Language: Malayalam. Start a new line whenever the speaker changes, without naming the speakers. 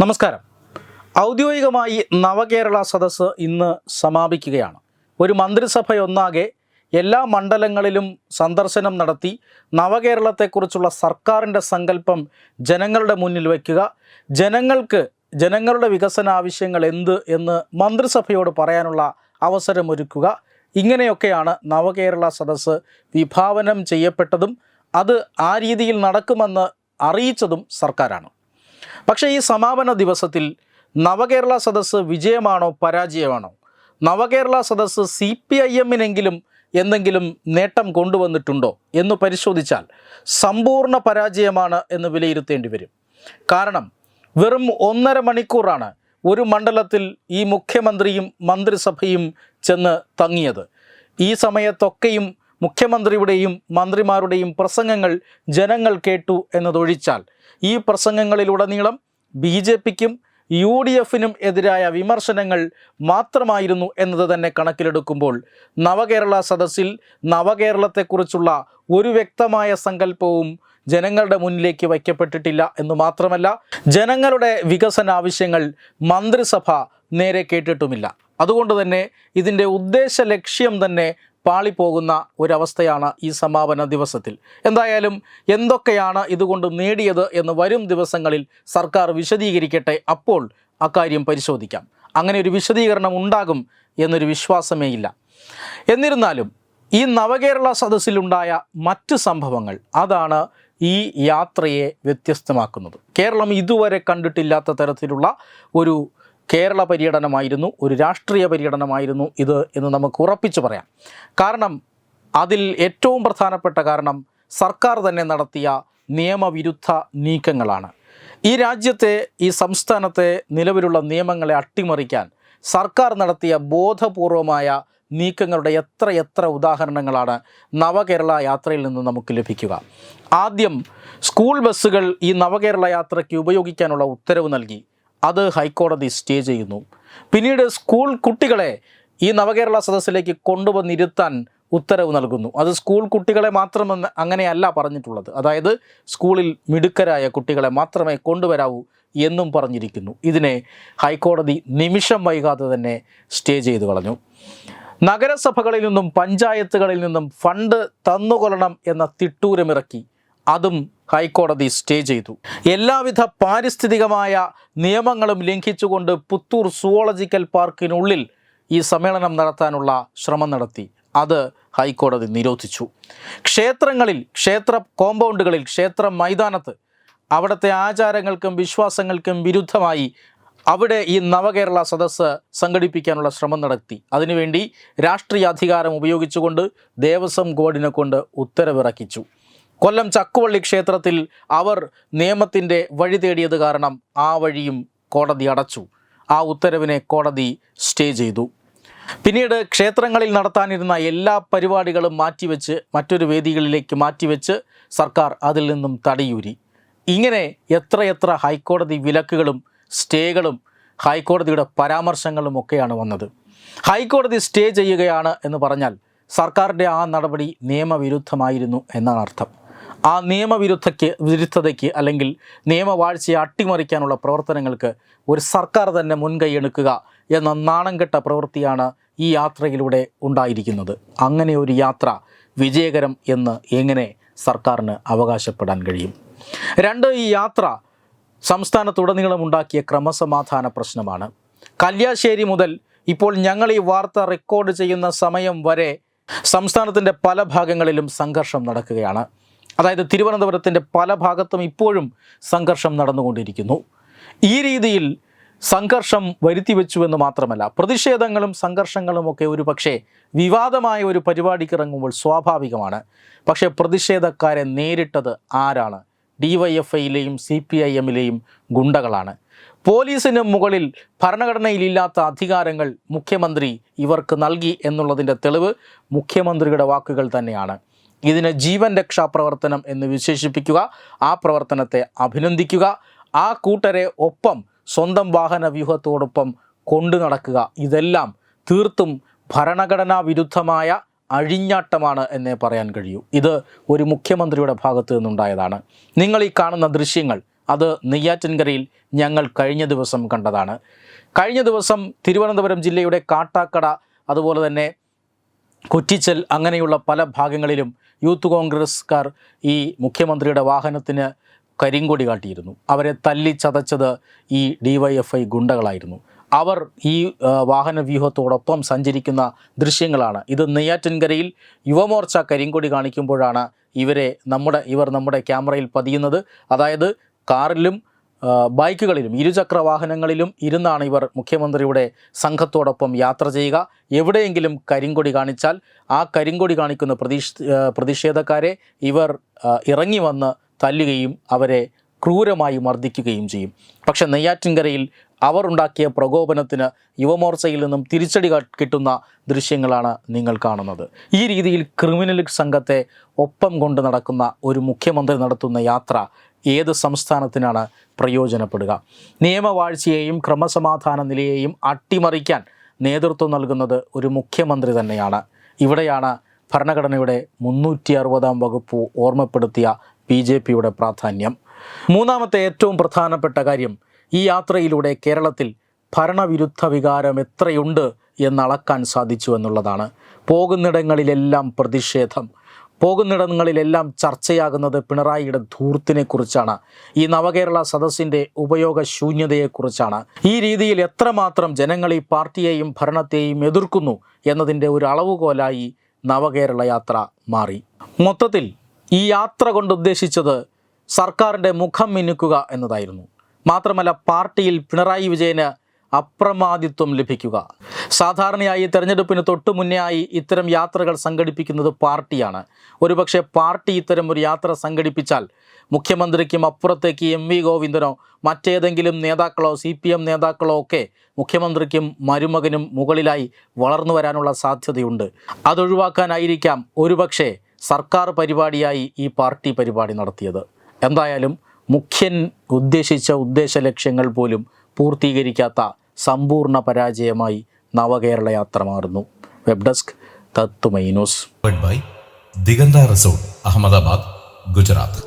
നമസ്കാരം. ഔദ്യോഗികമായി നവകേരള സദസ്സ് ഇന്ന് സമാപിക്കുകയാണ്. ഒരു മന്ത്രിസഭയൊന്നാകെ എല്ലാ മണ്ഡലങ്ങളിലും സന്ദർശനം നടത്തി നവകേരളത്തെക്കുറിച്ചുള്ള സർക്കാരിന്റെ സങ്കല്പം ജനങ്ങളുടെ മുന്നിൽ വയ്ക്കുക. ജനങ്ങൾക്ക് ജനങ്ങളുടെ വികസന ആവശ്യങ്ങൾ എന്ത് എന്ന് മന്ത്രിസഭയോട് പറയാനുള്ള അവസരമൊരുക്കുക. ഇങ്ങനെയൊക്കെയാണ് നവകേരള സദസ്സ് വിഭാവനം ചെയ്യപ്പെട്ടതും അത് ആ രീതിയിൽ നടക്കുമെന്ന് അറിയിച്ചതും സർക്കാരാണ്. പക്ഷേ ഈ സമാപന ദിവസത്തിൽ നവകേരള സദസ്സ് വിജയമാണോ പരാജയമാണോ? നവകേരള സദസ്സ് സി പി ഐ എമ്മിനെങ്കിലും എന്തെങ്കിലും നേട്ടം കൊണ്ടുവന്നിട്ടുണ്ടോ എന്ന് പരിശോധിച്ചാൽ സമ്പൂർണ പരാജയമാണ് എന്ന് വിലയിരുത്തേണ്ടി വരും. കാരണം വെറും ഒന്നര മണിക്കൂറാണ് ഒരു മണ്ഡലത്തിൽ ഈ മുഖ്യമന്ത്രിയും മന്ത്രിസഭയും ചെന്ന് തങ്ങിയത്. ഈ സമയത്തൊക്കെയും മുഖ്യമന്ത്രിയുടെയും മന്ത്രിമാരുടെയും പ്രസംഗങ്ങൾ ജനങ്ങൾ കേട്ടു എന്നതൊഴിച്ചാൽ ഈ പ്രസംഗങ്ങളിലുടനീളം ബി ജെ പിക്കും യു ഡി എഫിനും എതിരായ വിമർശനങ്ങൾ മാത്രമായിരുന്നു എന്നത് തന്നെ കണക്കിലെടുക്കുമ്പോൾ നവകേരള സദസ്സിൽ നവകേരളത്തെക്കുറിച്ചുള്ള ഒരു വ്യക്തമായ സങ്കല്പവും ജനങ്ങളുടെ മുന്നിലേക്ക് വയ്ക്കപ്പെട്ടിട്ടില്ല എന്ന് മാത്രമല്ല ജനങ്ങളുടെ വികസന ആവശ്യങ്ങൾ മന്ത്രിസഭ നേരെ കേട്ടിട്ടുമില്ല. അതുകൊണ്ട് തന്നെ ഇതിന്റെ ഉദ്ദേശ ലക്ഷ്യം തന്നെ പാളിപ്പോകുന്ന ഒരവസ്ഥയാണ് ഈ സമാപന ദിവസത്തിൽ. എന്തായാലും എന്തൊക്കെയാണ് ഇതുകൊണ്ട് നേടിയത് എന്ന് വരും ദിവസങ്ങളിൽ സർക്കാർ വിശദീകരിക്കട്ടെ. അപ്പോൾ അക്കാര്യം പരിശോധിക്കാം. അങ്ങനെ ഒരു വിശദീകരണം ഉണ്ടാകും എന്നൊരു വിശ്വാസമേ ഇല്ല. എന്നിരുന്നാലും ഈ നവകേരള സദസ്സിലുണ്ടായ മറ്റ് സംഭവങ്ങൾ അതാണ് ഈ യാത്രയെ വ്യത്യസ്തമാക്കുന്നത്. കേരളം ഇതുവരെ കണ്ടിട്ടില്ലാത്ത തരത്തിലുള്ള ഒരു കേരള പര്യടനമായിരുന്നു ഒരു രാഷ്ട്രീയ പര്യടനമായിരുന്നു ഇത് എന്ന് നമുക്ക് ഉറപ്പിച്ചു പറയാം. കാരണം അതിൽ ഏറ്റവും പ്രധാനപ്പെട്ട കാരണം സർക്കാർ തന്നെ നടത്തിയ നിയമവിരുദ്ധ നീക്കങ്ങളാണ്. ഈ രാജ്യത്തെ ഈ സംസ്ഥാനത്തെ നിലവിലുള്ള നിയമങ്ങളെ അട്ടിമറിക്കാൻ സർക്കാർ നടത്തിയ ബോധപൂർവമായ നീക്കങ്ങളുടെ എത്ര എത്ര ഉദാഹരണങ്ങളാണ് നവകേരള യാത്രയിൽ നിന്ന് നമുക്ക് ലഭിക്കുക. ആദ്യം സ്കൂൾ ബസ്സുകൾ ഈ നവകേരള യാത്രയ്ക്ക് ഉപയോഗിക്കാനുള്ള ഉത്തരവ് നൽകി. അത് ഹൈക്കോടതി സ്റ്റേ ചെയ്യുന്നു. പിന്നീട് സ്കൂൾ കുട്ടികളെ ഈ നവകേരള സദസ്സിലേക്ക് കൊണ്ടുവന്നിരുത്താൻ ഉത്തരവ് നൽകുന്നു. അത് സ്കൂൾ കുട്ടികളെ മാത്രമെന്ന് അങ്ങനെയല്ല പറഞ്ഞിട്ടുള്ളത്. അതായത് സ്കൂളിൽ മിടുക്കരായ കുട്ടികളെ മാത്രമേ കൊണ്ടുവരാവൂ എന്നും പറഞ്ഞിരിക്കുന്നു. ഇതിനെ ഹൈക്കോടതി നിമിഷം വൈകാതെ തന്നെ സ്റ്റേ ചെയ്തു കളഞ്ഞു. നഗരസഭകളിൽ നിന്നും പഞ്ചായത്തുകളിൽ നിന്നും ഫണ്ട് തന്നുകൊള്ളണം എന്ന തിട്ടൂരമിറക്കി. അതും ഹൈക്കോടതി സ്റ്റേ ചെയ്തു. എല്ലാവിധ പാരിസ്ഥിതികമായ നിയമങ്ങളും ലംഘിച്ചുകൊണ്ട് പുത്തൂർ സുവോളജിക്കൽ പാർക്കിനുള്ളിൽ ഈ സമ്മേളനം നടത്താനുള്ള ശ്രമം നടത്തി. അത് ഹൈക്കോടതി നിരോധിച്ചു. ക്ഷേത്രങ്ങളിൽ ക്ഷേത്ര കോമ്പൗണ്ടുകളിൽ ക്ഷേത്ര മൈതാനത്ത് അവിടുത്തെ ആചാരങ്ങൾക്കും വിശ്വാസങ്ങൾക്കും വിരുദ്ധമായി അവിടെ ഈ നവകേരള സദസ്സ് സംഘടിപ്പിക്കാനുള്ള ശ്രമം നടത്തി. അതിനുവേണ്ടി രാഷ്ട്രീയ അധികാരം ഉപയോഗിച്ചുകൊണ്ട് ദേവസ്വം ബോർഡിനെ കൊണ്ട് ഉത്തരവിറക്കിച്ചു. കൊല്ലം ചക്കുവള്ളി ക്ഷേത്രത്തിൽ അവർ നിയമത്തിന്റെ വഴി തേടിയത് കാരണം ആ വഴിയും കോടതി അടച്ചു. ആ ഉത്തരവിനെ കോടതി സ്റ്റേ ചെയ്തു. പിന്നീട് ക്ഷേത്രങ്ങളിൽ നടത്താനിരുന്ന എല്ലാ പരിപാടികളും മാറ്റിവെച്ച് മറ്റൊരു വേദികളിലേക്ക് മാറ്റിവെച്ച് സർക്കാർ അതിൽ നിന്നും തടിയൂരി. ഇങ്ങനെ എത്രയെത്ര ഹൈക്കോടതി വിലക്കുകളും സ്റ്റേകളും ഹൈക്കോടതിയുടെ പരാമർശങ്ങളും ഒക്കെയാണ് വന്നത്. ഹൈക്കോടതി സ്റ്റേ ചെയ്യുകയാണ് എന്ന് പറഞ്ഞാൽ സർക്കാരിന്റെ ആ നടപടി നിയമവിരുദ്ധമായിരുന്നു എന്നാണ് അർത്ഥം. ആ നിയമവിരുദ്ധയ്ക്ക് വിരുദ്ധതയ്ക്ക് അല്ലെങ്കിൽ നിയമവാഴ്ചയെ അട്ടിമറിക്കാനുള്ള പ്രവർത്തനങ്ങൾക്ക് ഒരു സർക്കാർ തന്നെ മുൻകൈ എടുക്കുക എന്ന നാണംകെട്ട പ്രവൃത്തിയാണ് ഈ യാത്രയിലൂടെ ഉണ്ടായിരിക്കുന്നത്. അങ്ങനെ ഒരു യാത്ര വിജയകരം എന്ന് എങ്ങനെ സർക്കാരിന് അവകാശപ്പെടാൻ കഴിയും? രണ്ട് ഈ യാത്ര സംസ്ഥാനത്തുടനീളം ഉണ്ടാക്കിയ ക്രമസമാധാന പ്രശ്നമാണ്. കല്യാശ്ശേരി മുതൽ ഇപ്പോൾ ഞങ്ങൾ ഈ വാർത്ത റെക്കോർഡ് ചെയ്യുന്ന സമയം വരെ സംസ്ഥാനത്തിന്റെ പല ഭാഗങ്ങളിലും സംഘർഷം നടക്കുകയാണ്. അതായത് തിരുവനന്തപുരത്തിന്റെ പല ഭാഗത്തും ഇപ്പോഴും സംഘർഷം നടന്നുകൊണ്ടിരിക്കുന്നു. ഈ രീതിയിൽ സംഘർഷം വരുത്തി വെച്ചുവെന്ന് മാത്രമല്ല പ്രതിഷേധങ്ങളും സംഘർഷങ്ങളും ഒക്കെ ഒരു പക്ഷേ വിവാദമായ ഒരു പരിപാടിക്ക് ഇറങ്ങുമ്പോൾ സ്വാഭാവികമാണ്. പക്ഷേ പ്രതിഷേധക്കാരെ നേരിട്ടത് ആരാണ്? ഡി വൈ എഫ് ഐയിലെയും സി പി ഐ എമ്മിലെയും ഗുണ്ടകളാണ്. പോലീസിന് മുകളിൽ ഭരണഘടനയിലില്ലാത്ത അധികാരങ്ങൾ മുഖ്യമന്ത്രി ഇവർക്ക് നൽകി എന്നുള്ളതിന്റെ തെളിവ് മുഖ്യമന്ത്രിയുടെ വാക്കുകൾ തന്നെയാണ്. ഇതിന് ജീവൻ രക്ഷാ പ്രവർത്തനം എന്ന് വിശേഷിപ്പിക്കുക. ആ പ്രവർത്തനത്തെ അഭിനന്ദിക്കുക. ആ കൂട്ടരെ ഒപ്പം സ്വന്തം വാഹന വ്യൂഹത്തോടൊപ്പം കൊണ്ടു നടക്കുക. ഇതെല്ലാം തീർത്തും ഭരണഘടനാ വിരുദ്ധമായ അഴിഞ്ഞാട്ടമാണ് എന്നേ പറയാൻ കഴിയൂ. ഇത് ഒരു മുഖ്യമന്ത്രിയുടെ ഭാഗത്തു നിന്നുണ്ടായതാണ്. നിങ്ങൾ ഈ കാണുന്ന ദൃശ്യങ്ങൾ അത് നെയ്യാറ്റിൻകരയിൽ ഞങ്ങൾ കഴിഞ്ഞ ദിവസം കണ്ടതാണ്. കഴിഞ്ഞ ദിവസം തിരുവനന്തപുരം ജില്ലയുടെ കാട്ടാക്കട അതുപോലെ തന്നെ കൊറ്റിച്ചൽ അങ്ങനെയുള്ള പല ഭാഗങ്ങളിലും യൂത്ത് കോൺഗ്രസ്കാർ ഈ മുഖ്യമന്ത്രിയുടെ വാഹനത്തിന് കരിങ്കൊടി കാട്ടിയിരുന്നു. അവരെ തല്ലി ചതച്ചത് ഈ ഡിവൈഎഫ്ഐ ഗുണ്ടകളായിരുന്നു. അവർ ഈ വാഹന വ്യൂഹത്തോടൊപ്പം സഞ്ചരിക്കുന്ന ദൃശ്യങ്ങളാണ്. ഇത് നെയ്യാറ്റിൻകരയിൽ യുവമോർച്ച കരിങ്കൊടി കാണിക്കുമ്പോഴാണ് ഇവരെ നമ്മുടെ ഇവർ നമ്മുടെ ക്യാമറയിൽ പതിയുന്നത്. അതായത് കാറിലും ബൈക്കുകളിലും ഇരുചക്ര വാഹനങ്ങളിലും ഇരുന്നാണ് ഇവർ മുഖ്യമന്ത്രിയുടെ സംഘത്തോടൊപ്പം യാത്ര ചെയ്യുക. എവിടെയെങ്കിലും കരിങ്കൊടി കാണിച്ചാൽ ആ കരിങ്കൊടി കാണിക്കുന്ന പ്രതിഷ് പ്രതിഷേധക്കാരെ ഇവർ ഇറങ്ങി വന്ന് തല്ലുകയും അവരെ ക്രൂരമായി മർദ്ദിക്കുകയും ചെയ്യും. പക്ഷെ നെയ്യാറ്റിൻകരയിൽ അവർ ഉണ്ടാക്കിയ പ്രകോപനത്തിന് യുവമോർച്ചയിൽ നിന്നും തിരിച്ചടി കിട്ടുന്ന ദൃശ്യങ്ങളാണ് നിങ്ങൾ കാണുന്നത്. ഈ രീതിയിൽ ക്രിമിനൽ സംഘത്തെ ഒപ്പം കൊണ്ട് നടക്കുന്ന ഒരു മുഖ്യമന്ത്രി നടത്തുന്ന യാത്ര ഏത് സംസ്ഥാനത്തിനാണ് പ്രയോജനപ്പെടുക? നിയമവാഴ്ചയെയും ക്രമസമാധാന നിലയെയും അട്ടിമറിക്കാൻ നേതൃത്വം നൽകുന്നത് ഒരു മുഖ്യമന്ത്രി തന്നെയാണ്. ഇവിടെയാണ് ഭരണഘടനയുടെ മുന്നൂറ്റി അറുപതാം വകുപ്പ് ഓർമ്മപ്പെടുത്തിയ ബി ജെ പിയുടെ പ്രാധാന്യം. മൂന്നാമത്തെ ഏറ്റവും പ്രധാനപ്പെട്ട കാര്യം ഈ യാത്രയിലൂടെ കേരളത്തിൽ ഭരണവിരുദ്ധ വികാരം എത്രയുണ്ട് എന്നളക്കാൻ സാധിച്ചു എന്നുള്ളതാണ്. പോകുന്നിടങ്ങളിലെല്ലാം പ്രതിഷേധം. പോകുന്നിടങ്ങളിലെല്ലാം ചർച്ചയാകുന്നത് പിണറായിയുടെ ധൂർത്തിനെക്കുറിച്ചാണ്. ഈ നവകേരള സദസ്സിന്റെ ഉപയോഗശൂന്യതയെക്കുറിച്ചാണ്. ഈ രീതിയിൽ എത്രമാത്രം ജനങ്ങൾ ഈ പാർട്ടിയെയും ഭരണത്തെയും എതിർക്കുന്നു എന്നതിന്റെ ഒരു അളവുകോലായി നവകേരള യാത്ര മാറി. മൊത്തത്തിൽ ഈ യാത്ര കൊണ്ട് ഉദ്ദേശിച്ചത് സർക്കാരിന്റെ മുഖം മിനുക്കുക എന്നതായിരുന്നു. മാത്രമല്ല പാർട്ടിയിൽ പിണറായി വിജയന് അപ്രമാദിത്വം ലഭിക്കുക. സാധാരണയായി തെരഞ്ഞെടുപ്പിന് തൊട്ടു മുന്നേ ആയി ഇത്തരം യാത്രകൾ സംഘടിപ്പിക്കുന്നത് പാർട്ടിയാണ്. ഒരുപക്ഷെ പാർട്ടി ഇത്തരം ഒരു യാത്ര സംഘടിപ്പിച്ചാൽ മുഖ്യമന്ത്രിക്കും അപ്പുറത്തേക്ക് എം വി ഗോവിന്ദനോ മറ്റേതെങ്കിലും നേതാക്കളോ സി പി എം നേതാക്കളോ ഒക്കെ മുഖ്യമന്ത്രിക്കും മരുമകനും മുകളിലായി വളർന്നു വരാനുള്ള സാധ്യതയുണ്ട്. അതൊഴിവാക്കാനായിരിക്കാം ഒരുപക്ഷെ സർക്കാർ പരിപാടിയായി ഈ പാർട്ടി പരിപാടി നടത്തിയത്. എന്തായാലും മുഖ്യൻ ഉദ്ദേശിച്ച ഉദ്ദേശ ലക്ഷ്യങ്ങൾ പോലും പൂർത്തീകരിക്കാത്ത സമ്പൂർണ പരാജയമായി നവകേരള യാത്ര മാറുന്നു വെബ് ഡെസ്ക്
തത്തുമൈനോസ് ദിഗന്ത റിസോർട്ട് അഹമ്മദാബാദ് ഗുജറാത്ത്.